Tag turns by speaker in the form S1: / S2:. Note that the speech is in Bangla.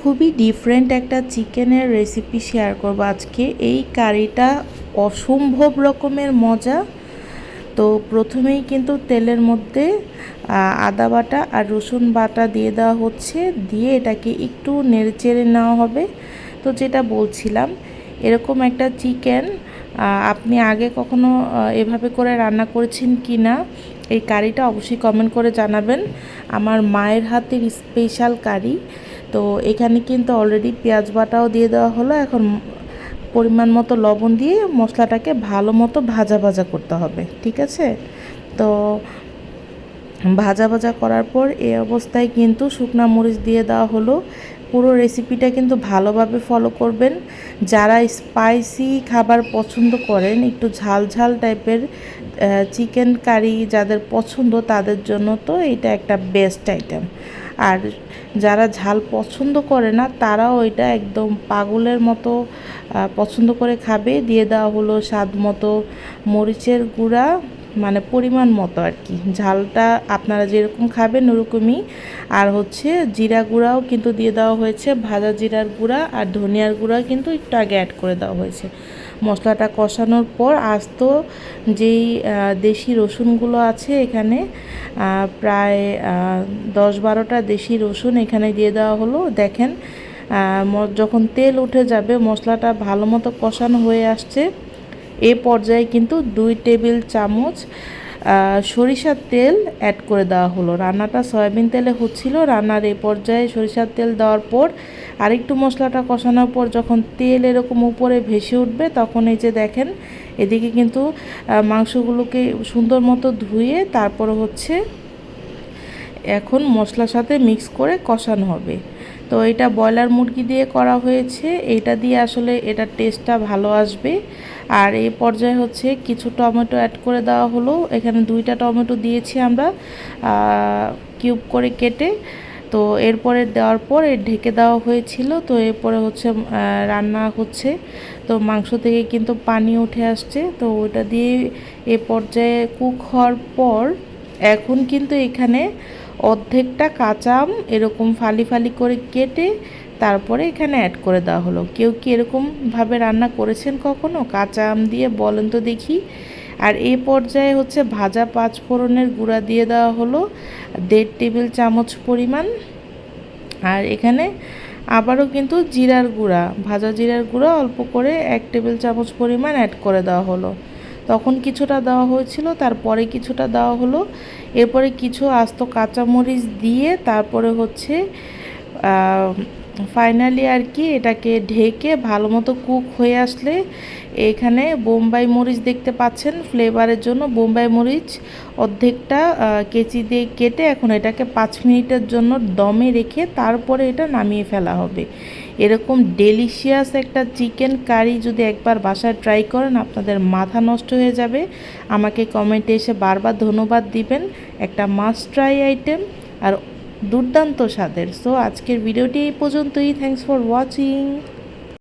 S1: খুবই ডিফারেন্ট একটা চিকেনের রেসিপি শেয়ার করব আজকে। এই কারিটা অসম্ভব রকমের মজা। তো প্রথমেই কিন্তু তেলের মধ্যে আদা বাটা আর রসুন বাটা দিয়ে দেওয়া হচ্ছে। দিয়ে এটাকে একটু নেড়ে চেড়ে নেওয়া হবে। তো যেটা বলছিলাম, এরকম একটা চিকেন আপনি আগে কখনো এভাবে করে রান্না করেছেন কি না, এই কারিটা অবশ্যই কমেন্ট করে জানাবেন। আমার মায়ের হাতের স্পেশাল কারি। তো এখানে কিন্তু অলরেডি পেঁয়াজ বাটাও দিয়ে দেওয়া হলো। এখন পরিমাণ মতো লবণ দিয়ে মশলাটাকে ভালো মতো ভাজা ভাজা করতে হবে, ঠিক আছে? তো ভাজা ভাজা করার পর এই অবস্থায় কিন্তু শুকনা মরিচ দিয়ে দেওয়া হলো। পুরো রেসিপিটা কিন্তু ভালোভাবে ফলো করবেন। যারা স্পাইসি খাবার পছন্দ করেন, একটু ঝাল ঝাল টাইপের চিকেন কারি যাদের পছন্দ তাদের জন্য তো এটা একটা বেস্ট আইটেম আর যারা ঝাল পছন্দ করে না, তারাও এটা একদম পাগলের মতো পছন্দ করে খাবে। দিয়ে দেওয়া হলো স্বাদ মতো মরিচের গুঁড়া মানে পরিমাণ মতো আর কি। ঝালটা আপনারা যেরকম খাবেন ওরকমই। আর হচ্ছে জিরা গুঁড়াও কিন্তু দিয়ে দেওয়া হয়েছে। ভাজা জিরার গুঁড়া আর ধনিয়ার গুঁড়া কিন্তু একটু আগে অ্যাড করে দেওয়া হয়েছে। মশলাটা কষানোর পর আস্ত যেই দেশি রসুনগুলো আছে এখানে প্রায় দশ বারোটা দেশি রসুন এখানে দিয়ে দেওয়া হলো। দেখেন যখন তেল উঠে যাবে, মশলাটা ভালো মতো কষানো হয়ে আসছে। এ পর্যায়ে কিন্তু দুই টেবিল চামচ সরিষার তেল অ্যাড করে দেওয়া হলো। রান্নাটা সয়াবিন তেলে হচ্ছিল। রান্নার এই পর্যায়ে সরিষার তেল দেওয়ার পর আরেকটু মশলাটা কষানোর পর যখন তেল এরকম উপরে ভেসে উঠবে, তখন এই যে দেখেন, এদিকে কিন্তু মাংসগুলোকে সুন্দর মতো ধুয়ে তারপর হচ্ছে এখন মশলার সাথে মিক্স করে কষানো হবে। তো এটা ব্রয়লার মুরগি দিয়ে করা হয়েছে। এটা দিয়ে আসলে এটার টেস্টটা ভালো আসবে। আর এই পর্যায়ে হচ্ছে কিছু টমেটো অ্যাড করে দেওয়া হলো। এখানে দুইটা টমেটো দিয়েছি আমরা কিউব করে কেটে। তো এরপরে দেওয়ার পর ঢেকে দেওয়া হয়েছিল। তো এরপরে হচ্ছে রান্না হচ্ছে। তো মাংস থেকে কিন্তু পানি উঠে আসছে। তো ওটা দিয়ে এ পর্যায়ে কুক হওয়ার পর এখন কিন্তু এখানে অর্ধেকটা কাঁচা আম এরকম ফালি ফালি করে কেটে তারপরে এখানে অ্যাড করে দেওয়া হলো। কেউ কি এরকমভাবে রান্না করেছেন কখনো? কাঁচা আম দিয়ে বলেন তো দেখি। আর এ পর্যায়ে হচ্ছে ভাজা পাঁচ ফোড়নের গুঁড়া দিয়ে দেওয়া হলো, দেড় টেবিল চামচ পরিমাণ। আর এখানে আবারও কিন্তু জিরার গুঁড়া, ভাজা জিরার গুঁড়া অল্প করে এক টেবিল চামচ পরিমাণ অ্যাড করে দেওয়া হলো। তখন কিছুটা দেওয়া হয়েছিল, তারপরে কিছুটা দেওয়া হলো। এরপরে কিছু আস্ত কাঁচামরিচ দিয়ে তারপরে হচ্ছে ফাইনালি আর কি এটাকে ঢেকে ভালো মতো কুক হয়ে আসলে এখানে বোম্বাই মরিচ দেখতে পাচ্ছেন ফ্লেভারের জন্য বোম্বাই মরিচ অর্ধেকটা কেচি দিয়ে কেটে এখন এটাকে পাঁচ মিনিটের জন্য দমে রেখে তারপরে এটা নামিয়ে ফেলা হবে। এরকম ডেলিশিয়াস একটা চিকেন কারি যদি একবার বাসায় ট্রাই করেন, আপনাদের মাথা নষ্ট হয়ে যাবে। আমাকে কমেন্টে এসে বারবার ধন্যবাদ দিবেন। একটা মাস্ট ট্রাই আইটেম আর দুর্দান্ত স্বাদের। সো আজকের ভিডিওটি এই পর্যন্তই। Thanks for watching